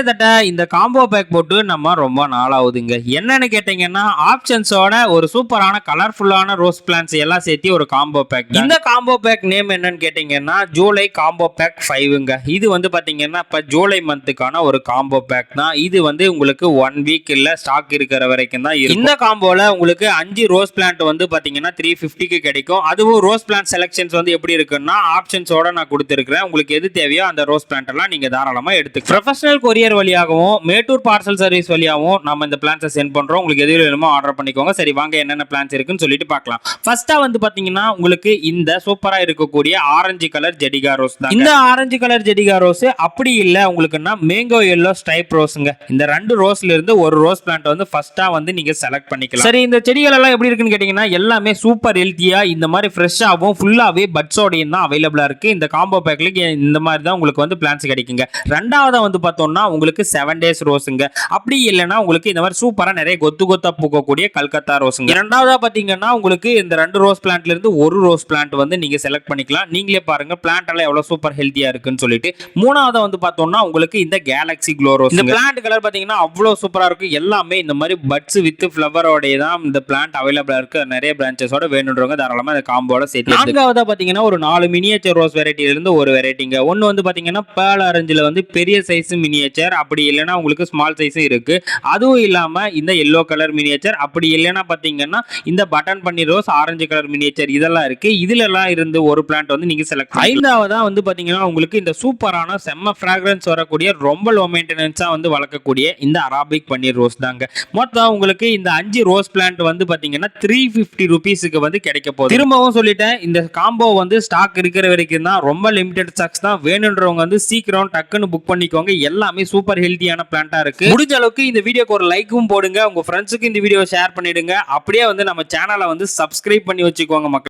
கிட்டத்தட்ட இந்த combo back போட்டு நம்ம ரொம்ப நாளாகுதுங்க. என்னன்னு கேட்டீங்கன்னா ஆப்ஷன்ஸோட ஒரு சூப்பரான கலர்ஃபுல்லான ரோஸ் பிளான்ஸ் எல்லாம் சேர்த்து ஒரு காம்போ பேக் இந்த காம்போ பேக் நேம் என்னன்னு கேட்டீங்கன்னா ஜூலை காம்போ பேக் ஃபைவுங்க இது வந்து பார்த்தீங்கன்னா இப்போ ஜூலை மந்த்துக்கான ஒரு காம்போ பேக் தான். இது வந்து உங்களுக்கு ஒன் வீக் இல்லை ஸ்டாக் இருக்கிற வரைக்கும் தான் இந்த காம்போவில் உங்களுக்கு அஞ்சு ரோஸ் பிளான்ட் வந்து பார்த்தீங்கன்னா த்ரீ ஃபிஃப்டிக்கு கிடைக்கும். அதுவும் ரோஸ் பிளான்ட் செலெக்ஷன்ஸ் வந்து எப்படி இருக்குன்னா ஆப்ஷன்ஸோட நான் கொடுத்துருக்கிறேன். உங்களுக்கு எது தேவையோ அந்த ரோஸ் பிளான்ட் எல்லாம் நீங்கள் தாராளமாக எடுத்து ப்ரொஃபஷனல் கொரியர் வழியாகவும் மேட்டூர் பார்சல் சர்வீஸ் வழியாகவும் நம்ம இந்த பிளான்ஸை சென்ட் பண்றோம். உங்களுக்கு எது வேணுமோ ஆர்டர் பண்ணிக்கோங்க. சரி வாங்க என்னென்ன பிளான்ஸ் இருக்குன்னு சொல்லிட்டு பார்க்கலாம். ஃபர்ஸ்டா வந்து பாத்தீங்கன்னா உங்களுக்கு இந்த சூப்பரா இருக்கக்கூடிய ஆரஞ்சு கலர் ஜெடிகா ரோஸ் தான் இந்த ஆரஞ்சு கலர் ஜெடிகா ரோஸ் அப்படி இல்ல உங்களுக்குன்னா மேங்கோ எல்லோ ஸ்டைப் ரோஸுங்க இந்த ரெண்டு ரோஸ்ல இருந்து ஒரு ரோஸ் பிளான்ட் வந்து ஃபர்ஸ்டா வந்து நீங்க செலக்ட் பண்ணிக்கலாம். சரி இந்த செடிகள் எல்லாம் எப்படி இருக்குன்னு கேட்டீங்கன்னா எல்லாமே சூப்பர் ஹெல்த்தியா இந்த மாதிரி ஃப்ரெஷ்ஷாகவும் ஃபுல்லாவே பட்ஸோடையும் தான் அவைலபிளா இருக்கு. இந்த காம்போ பேக்ல இந்த மாதிரி தான் உங்களுக்கு வந்து பிளான்ஸ் கிடைக்குங்க. ரெண்டாவதா வந்து பார்த்தோம்னா உங்களுக்கு செவன் டேஸ் ரோஸுங்க. அப்படி இல்லைன்னா உங்களுக்கு இந்த மாதிரி சூப்பரா நிறைய கொத்து கொத்தா பூக்கக்கூடிய கல்கத்தா ரோஸுங்க. ரெண்டாவதா பாத்தீங்கன்னா உங்களுக்கு இந்த ரெண்டு ரோஸ் பிளான்ட்ல இருந்து ஒரு ரோஸ் பிளான்ட் வந்து நீங்க செலக்ட் பண்ணிக்கலாம். நீங்களே பாருங்க பிளான்ட் எல்லாம் எவ்வளவு சூப்பர் ஹெல்த்தியா இருக்குன்னு சொல்லிட்டு. மூணாவதா வந்து பார்த்தோம்னா உங்களுக்கு இந்த கேலக்ஸி க்ளோ ரோஸ் இந்த பிளான்ட் கலர் பாத்தீங்கன்னா அவ்வளவு சூப்பராக இருக்கும் எல்லாமே இந்த மாதிரி பட்ஸ் வித் ஃப்ளவரோடைய தான் இந்த பிளான்ட் அவைலபிளா இருக்கு. நிறைய பிரான்ச்சஸோட வேணுன்றவங்க தாராளமாக இந்த காம்போட சேர்த்து நான்காவதாக பாத்தீங்கன்னா ஒரு நாலு மினியேச்சர் ரோஸ் வெரைட்டியிலிருந்து ஒரு வெரைட்டிங்க ஒன்னு வந்து பார்த்தீங்கன்னா பேல் ஆரஞ்சில் வந்து பெரிய சைஸ் மினியேச்சர் அப்படி இல்லைன்னா உங்களுக்கு ஸ்மால் சைஸும் இருக்கு. அதுவும் இல்லாம இந்த எல்லோ கலர் மினியேச்சர் அப்படி இல்லைன்னா பாத்தீங்கன்னா இந்த பட்டன் பண்ணி ரோஸ் ஆரஞ்சு கலர் மினியேச்சர் இதெல்லாம் இருக்கு. இதுல எல்லாம் இருந்து ஒரு பிளான்ட் வந்து நீங்க செலக்ட் ஐந்தாவதா வந்து பாத்தீங்கன்னா உங்களுக்கு இந்த சூப்பரான செம்ம ஃப்ராக்ரன்ஸ் வரக்கூடிய ரொம்ப லோ மெயின்டெனன்ஸா வந்து வளர்க்கக்கூடிய இந்த அராபிக் பன்னீர் ரோஸ் தாங்க. மொத்தம் உங்களுக்கு இந்த அஞ்சு ரோஸ் பிளான்ட் வந்து பாத்தீங்கன்னா த்ரீ ஃபிஃப்டி ருபீஸுக்கு வந்து கிடைக்க போகுது. திரும்பவும் சொல்லிட்டேன் இந்த காம்போ வந்து ஸ்டாக் இருக்கிற வரைக்கும் தான் ரொம்ப லிமிடெட் ஸ்டாக்ஸ் தான். வேணுன்றவங்க வந்து சீக்கிரம் டக்குன்னு புக் பண்ணிக்கோங்க. எல்லாமே சூப்பர் ஹெல்த்தியான பிளான்ட்டாக இருக்குது முடிஞ்ச அளவுக்கு இந்த வீடியோக்கு ஒரு லைக்கும் போடுங்க. உங்கள் ஃப்ரெண்ட்ஸுக்கு இந்த வீடியோ ஷேர் பண்ணிடுங்க. அப்படியே வந்து நம்ம சேனலை வந்து சப்ஸ்கிரைப் பண்ணி வச்சுக்கோங்க மக்கள்.